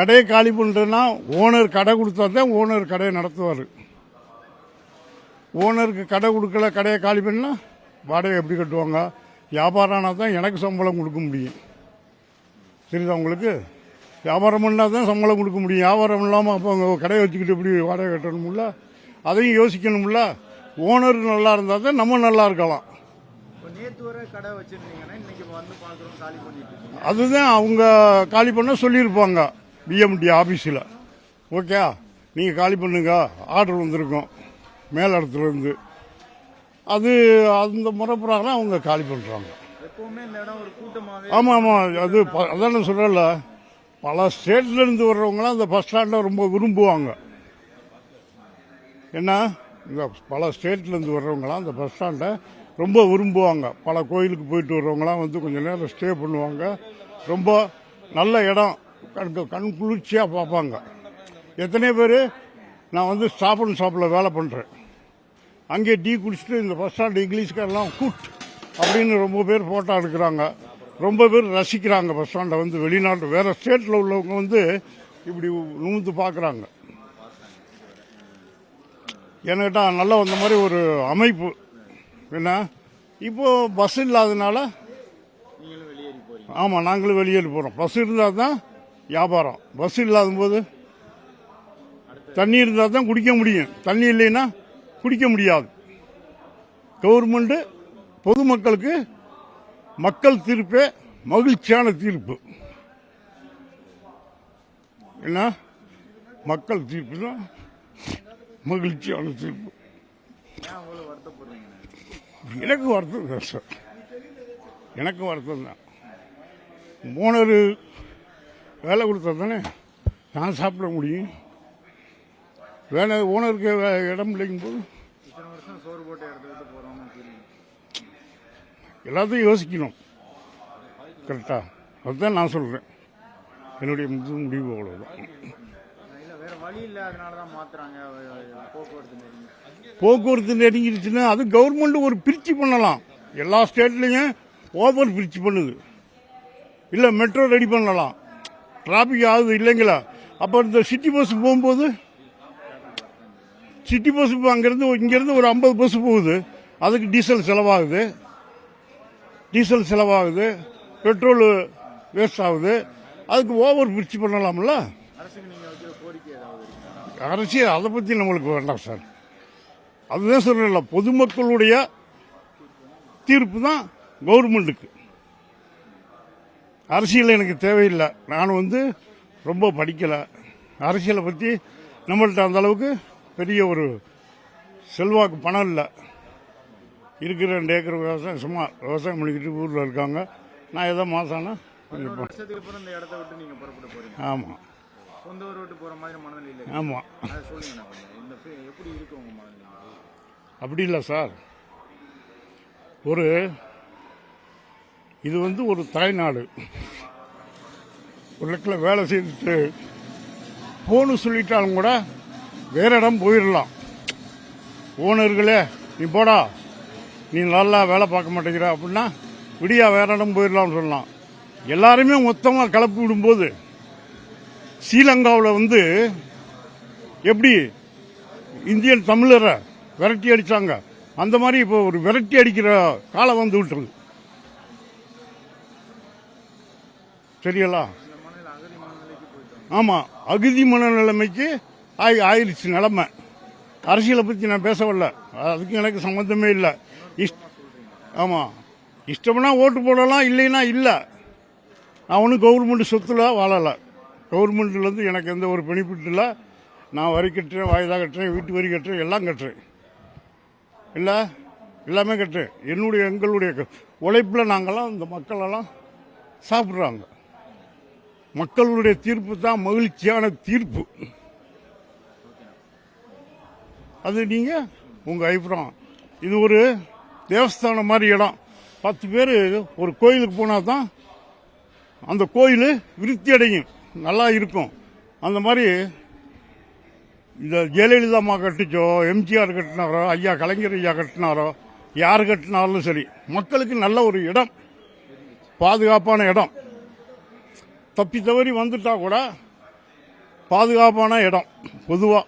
கடையை காலி பண்ணுறேன்னா ஓனர் கடை கொடுத்தா தான் ஓனர் கடையை நடத்துவார். ஓனருக்கு கடை கொடுக்கல கடையை காலி பண்ணால் வாடகை எப்படி கட்டுவாங்க? வியாபாரம் ஆனால் தான் எனக்கு சம்பளம் கொடுக்க முடியும். தெரியுதா உங்களுக்கு? வியாபாரம் பண்ணால் தான் சம்பளம் கொடுக்க முடியும். வியாபாரம் இல்லாமல் அப்போ அவங்க கடையை வச்சுக்கிட்டு எப்படி வாடகை கட்டணும்ல? அதையும் யோசிக்கணும்ல. ஓனர் நல்லா இருந்தால் தான் நம்ம நல்லா இருக்கலாம். அதுதான் அவங்க காலி பண்ண சொல்லியிருப்பாங்க. பிஎம்டி ஆஃபீஸில் ஓகே நீங்கள் காலி பண்ணுங்க. ஆர்டர் வந்திருக்கும். மேலிடத்துலேருந்து அது அந்த முறை அவங்க காலி பண்ணுறாங்க ஆமாம் ஆமாம் அது அதான் நான் சொல்கிறேன்ல பல ஸ்டேட்லேருந்து வர்றவங்களாம் இந்த பஸ் ஸ்டாண்டை ரொம்ப விரும்புவாங்க. என்ன? இந்த பல ஸ்டேட்லேருந்து வர்றவங்களாம் இந்த பஸ் ஸ்டாண்டை ரொம்ப விரும்புவாங்க. பல கோயிலுக்கு போயிட்டு வர்றவங்களாம் வந்து கொஞ்சம் நேரம் ஸ்டே பண்ணுவாங்க. ரொம்ப நல்ல இடம். கண் கண் குளிர்ச்சியாக பார்ப்பாங்க. எத்தனை பேர்? நான் வந்து ஸ்டாப் அண்ட் ஷாப்பில் வேலை பண்ணுறேன் அங்கே டீ குடிச்சிட்டு இந்த பஸ் ஸ்டாண்ட் இங்கிலீஷ்காரெல்லாம் கூட் அப்படின்னு ரொம்ப பேர் ஃபோட்டோ எடுக்கிறாங்க. ரொம்ப பேர் ரசிக்கிறாங்க பஸ் ஸ்டாண்டை வந்து வெளிநாட்டு வேறு ஸ்டேட்டில் உள்ளவங்க வந்து இப்படி நூந்து பார்க்குறாங்க. என்கிட்ட நல்லா வந்த மாதிரி ஒரு அமைப்பு. என்ன? இப்போது பஸ் இல்லாதனால ஆமாம் நாங்களும் வெளியேறி போகிறோம் பஸ் இருந்தால் தான் வியாபாரம். பஸ் இல்லாத போது தண்ணி இருந்தால் தான் குடிக்க முடியும். தண்ணி இல்லைன்னா குடிக்க முடியாது. கவர்மெண்ட்டு பொதுமக்களுக்கு மக்கள் தீர்ப்பே மகிழ்ச்சியான தீர்ப்பு. என்ன மக்கள் தீர்ப்பு தான் மகிழ்ச்சியான தீர்ப்பு. எனக்கு வருத்தம் சார் எனக்கு வருத்தம் தான். மோனரு வேலை கொடுத்தா தானே நான் சாப்பிட முடியும்? வேலை ஓனருக்கு வே- இடம் இல்லைங்கும் போது எல்லாத்தையும் யோசிக்கணும். கரெக்டாக அதுதான் நான் சொல்கிறேன் என்னுடைய முடிவு அவ்வளோதான் போக்குவரத்து போக்குவரத்து நெருங்கிடுச்சுன்னா அது கவர்மெண்ட் ஒரு பிரிச்சு பண்ணலாம். எல்லா ஸ்டேட்லேயும் ஓவர் பிரிச்சு பண்ணுது. இல்லை மெட்ரோ ரெடி பண்ணலாம். டிராபிக் ஆகுது இல்லைங்களா? அப்போ இந்த சிட்டி பஸ் போகும்போது சிட்டி பஸ் இப்போ அங்கேருந்து இங்கேருந்து ஒரு ஐம்பது பஸ் போகுது. அதுக்கு டீசல் செலவாகுது. டீசல் செலவாகுது. பெட்ரோல் வேஸ்ட் ஆகுது. அதுக்கு ஓவர் பிரிச்சு பண்ணலாம்ல? அரசியல் அதை பற்றி நம்மளுக்கு வேண்டாம் சார். அதுதான் சொல்றேன்ல பொதுமக்களுடைய தீர்ப்பு தான் கவர்மெண்ட்டுக்கு அரசியல் எனக்கு தேவையில்லை. நான் வந்து ரொம்ப படிக்கலை. அரசியலை பற்றி நம்மள்ட்ட அந்த அளவுக்கு பெரிய ஒரு செல்வாக்கு பணம் இல்லை. இருக்கிற ரெண்டு ஏக்கர் விவசாயம் சும்மா விவசாயம் பண்ணிக்கிட்டு ஊரில் இருக்காங்க. நான் ஏதோ போறீங்க. ஆமாம் சொந்த ஊர் விட்டு போற மாதிரி மனநிலை இல்லை. ஆமாம். இந்த எப்படி இருக்கு மனநிலை? அப்படி இல்லை சார். ஒரு இது வந்து ஒரு தாய்நாடு. ஒரு இடத்துல வேலை செய்துட்டு போன்னு சொல்லிட்டாலும் கூட வேற இடம் போயிடலாம். ஓனர்களே நீ போடா. நீ நல்லா வேலை பார்க்க மாட்டேங்கிற அப்படின்னா விடியா வேற இடம் போயிடலாம்னு சொல்லலாம். எல்லாருமே மொத்தமாக கலப்பி விடும்போது ஸ்ரீலங்காவில் வந்து எப்படி இந்தியன் தமிழரை விரட்டி அடித்தாங்க அந்த மாதிரி இப்போ ஒரு விரட்டி அடிக்கிற காலம் வந்து விட்டுருது சரிங்களா இந்த மனநிலை ஆமாம் அகதி மனநிலைமைக்கு ஆயிடுச்சு நிலைமை. அரசியலை பற்றி நான் பேச வரல அதுக்கு எனக்கு சம்மந்தமே இல்லை. இஷ் ஆமாம் இஷ்டம்னா ஓட்டு போடலாம் இல்லைன்னா இல்லை. நான் ஒன்றும் கவர்மெண்ட் சொத்துல வாழலை. கவர்மெண்ட்லேருந்து எனக்கு எந்த ஒரு பெனிஃபிட் இல்லை. நான் வரி கட்டுறேன் வாய்தா கட்டுறேன் வீட்டு வரி கட்டுறேன் எல்லாம் கட்டுறேன். இல்லை? எல்லாமே கட்டுறேன். என்னுடைய எங்களுடைய உழைப்பில் நாங்கள்லாம் இந்த மக்களெல்லாம் சாப்பிட்றாங்க. மக்களுடைய தீர்ப்பு தான் மகிழ்ச்சியான தீர்ப்பு. அது நீங்க உங்க அபிப்பிராயம். இது ஒரு தேவஸ்தானம் மாதிரி இடம். பத்து பேர் ஒரு கோயிலுக்கு போனால் தான் அந்த கோயில் விருத்தி அடையும். நல்லா இருக்கும். அந்த மாதிரி இந்த ஜெயலலிதா அம்மா கட்டுச்சோ எம்ஜிஆர் கட்டினாரோ ஐயா கலைஞர் ஐயா கட்டினாரோ யார் கட்டினாலும் சரி மக்களுக்கு நல்ல ஒரு இடம். பாதுகாப்பான இடம். தப்பி தவறி வந்துட்டால் கூட பாதுகாப்பான இடம் பொதுவாக